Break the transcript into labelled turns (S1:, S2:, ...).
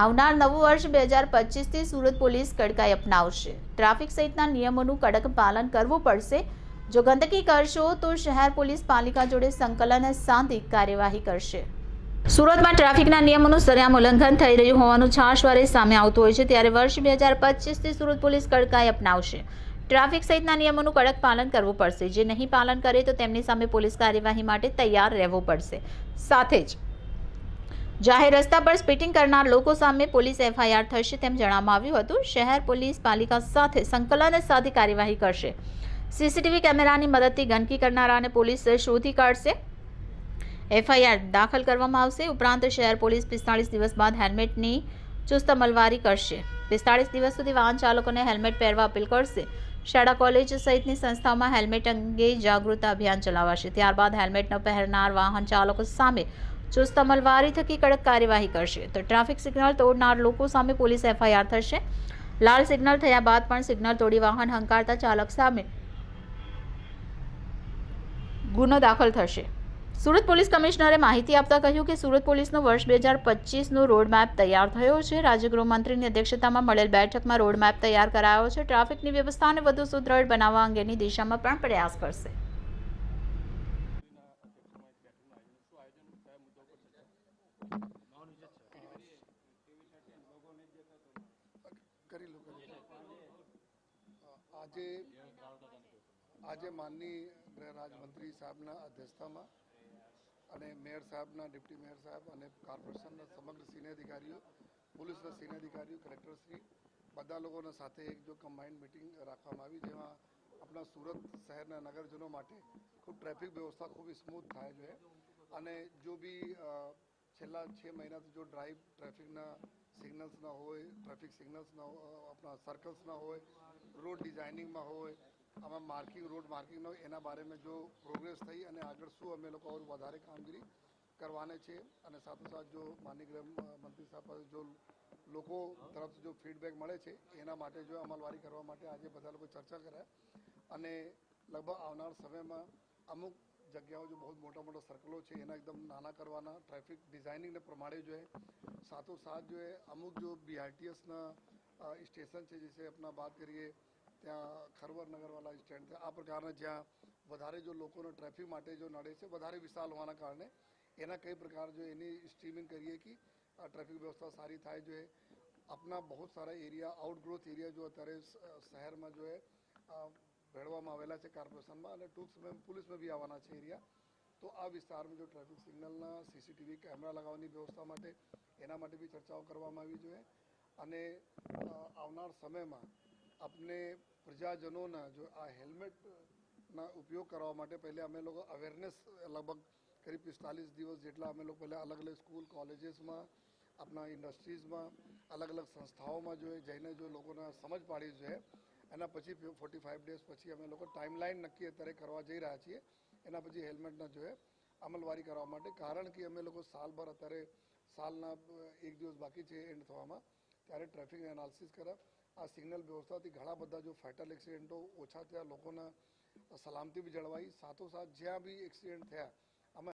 S1: આવનાર નવું વર્ષ બે હજાર પચીસથી સુરત પોલીસ કડકાઈ અપનાવશે. ટ્રાફિક સહિતના નિયમોનું કડક પાલન કરવું પડશે. જો ગંદકી કરશો તો શહેર પોલીસ પાલિકા જોડે સંકલન સાંધી કાર્યવાહી કરશે. સુરતમાં ટ્રાફિકના નિયમોનું સરેઆમ ઉલ્લંઘન થઈ રહ્યું હોવાનું છાશવારે સામે આવતું હોય છે. ત્યારે વર્ષ બે હજાર પચીસથી સુરત પોલીસ કડકાઈ અપનાવશે. ટ્રાફિક સહિતના નિયમોનું કડક પાલન કરવું પડશે. જે નહીં પાલન કરે તો તેમની સામે પોલીસ કાર્યવાહી માટે તૈયાર રહેવું પડશે. સાથે જ જાહેર રસ્તા પર સ્પીટિંગ કરનાર લોકો સામે પોલીસ એફઆઈઆર થશે તેમ જણાવવામાં આવ્યું હતું. શહેર પોલીસ પાલિકા સાથે સંકલન સાથે કાર્યવાહી કરશે. સીસીટીવી કેમેરાની મદદથી ગંદકી કરનારાને પોલીસ શોધી કાઢશે. એફઆઈઆર દાખલ કરવામાં આવશે. ઉપરાંત શહેર પોલીસ પિસ્તાળીસ દિવસ બાદ હેલ્મેટની ચુસ્ત અમલવારી કરશે. પિસ્તાળીસ દિવસ સુધી વાહન ચાલકોને હેલ્મેટ પહેરવા અપીલ કરશે. શાળા, કોલેજ સહિતની સંસ્થાઓમાં હેલ્મેટ અંગે જાગૃતતા અભિયાન ચલાવાશે. ત્યારબાદ હેલ્મેટ ન પહેરનાર વાહન ચાલકો સામે ચુસ્ત અમલવારી થકી કડક કાર્યવાહી કરશે. તો ટ્રાફિક સિગ્નલ તોડનાર લોકો સામે પોલીસ એફઆઈઆર થશે. લાલ સિગ્નલ થયા બાદ પણ સિગ્નલ તોડી વાહન હંકારતા ચાલક સામે ગુનો દાખલ થશે. સુરત પોલીસ કમિશનરે માહિતી આપતા કહ્યું કે સુરત પોલીસનો વર્ષ બે હજાર પચીસનો રોડમેપ તૈયાર થયો છે. રાજ્ય ગૃહમંત્રીની અધ્યક્ષતામાં મળેલ બેઠકમાં રોડમેપ તૈયાર કરાયો છે. ટ્રાફિકની વ્યવસ્થાને વધુ સુદૃઢ બનાવવા અંગેની દિશામાં પણ પ્રયાસ કરશે.
S2: આજે આજે માનની ગૃહ રાજમંત્રી સાહેબના અધ્યક્ષતામાં અને મેયર સાહેબના ડિપ્ટી મેયર સાહેબ અને કોર્પોરેશનના સમગ્ર સિનિયર અધિકારીઓ, પોલીસના સિનિયર અધિકારીઓ કલેક્ટરશ્રી બધા લોકોના સાથે એક જો કમ્બાઇન્ડ મિટિંગ રાખવામાં આવી, જેમાં આપણા સુરત શહેરના નગરજનો માટે ખૂબ ટ્રાફિક વ્યવસ્થા ખૂબ સ્મૂથ થાય છે. અને જો બી છેલ્લા છ મહિનાથી જો ડ્રાઈવ ટ્રાફિકના સિગ્નલ્સ ના હોય ટ્રાફિક સિગ્નલ્સ ના હોય, આપણા સર્કલ્સ ના હોય રોડ ડિઝાઇનિંગમાં હોય આમાં માર્કિંગ રોડ માર્કિંગ હોય એના બારેમાં જો પ્રોગ્રેસ થઈ અને આગળ શું અમે લોકો ઓર વધારે કામગીરી કરવાને છે અને સાથોસાથ જો માનની ગૃહમંત્રી સાહેબ પાસે જો લોકો તરફથી જો ફીડબેક મળે છે એના માટે જો અમલવારી કરવા માટે આજે બધા લોકો ચર્ચા કર્યા અને લગભગ આવનાર સમયમાં અમુક જગ્યાઓ જો બહુ મોટા મોટા સર્કલો છે, એના એકદમ નાના કરવાના. ટ્રાફિક ડિઝાઇનિંગને પ્રમાણે જોઈએ એ સાથોસાથ જો એ અમુક જો બીઆરટીએસના સ્ટેશન છે, જે આપણા વાત કરીએ, ત્યાં ખરવર નગરવાલા સ્ટેન્ડ છે. આ પ્રકારના જ્યાં વધારે જો લોકોનો ટ્રાફિક માટે જો નડે છે, વધારે વિશાલ હોવાના કારણે એના કઈ પ્રકાર જો એની સ્ટ્રીમિંગ કરીએ કે ટ્રાફિક વ્યવસ્થા સારી થાય જો अपना બહુ સારા એરિયા आउट ग्रोथ एरिया जो અત્યારે શહેરમાં જોઈએ ભેળવામાં આવેલા છે કોર્પોરેશનમાં અને ટૂંક સમયમાં પોલીસમાં બી આવવાના છે એરિયા. તો આ વિસ્તારમાં જો ટ્રાફિક સિગ્નલના સીસીટીવી કેમેરા લગાવવાની વ્યવસ્થા માટે એના માટે બી ચર્ચાઓ કરવામાં આવી જોઈએ. અને આવનાર સમયમાં આપણે પ્રજાજનોના જો આ હેલ્મેટના ઉપયોગ કરવા માટે પહેલે અમે લોકો અવેરનેસ લગભગ કરીબ પિસ્તાલીસ દિવસ જેટલા અમે લોકો પહેલાં અલગ અલગ સ્કૂલ, કોલેજીસમાં આપણા ઇન્ડસ્ટ્રીઝમાં અલગ અલગ સંસ્થાઓમાં જોઈએ, જઈને જો લોકોને સમજ પાડી છે એના પછી ફોર્ટી ફાઇવ ડેઝ પછી અમે લોકો ટાઈમલાઈન નક્કી અત્યારે કરવા જઈ રહ્યા છીએ. એના પછી હેલ્મેટ ન જોઈએ. અમલવારી કરવા માટે. કારણ કે અમે લોકો સાલભર અત્યારે સાલના એક દિવસ બાકી છે એન્ડ થવામાં. ત્યારે ટ્રાફિક એનાલિસિસ કર્યા આ સિગ્નલ વ્યવસ્થાથી ઘણા બધા જો ફેટલ એક્સિડન્ટો ઓછા થયા, લોકોના સલામતી બી જળવાઈ. સાથોસાથ જ્યાં બી એક્સિડન્ટ થયા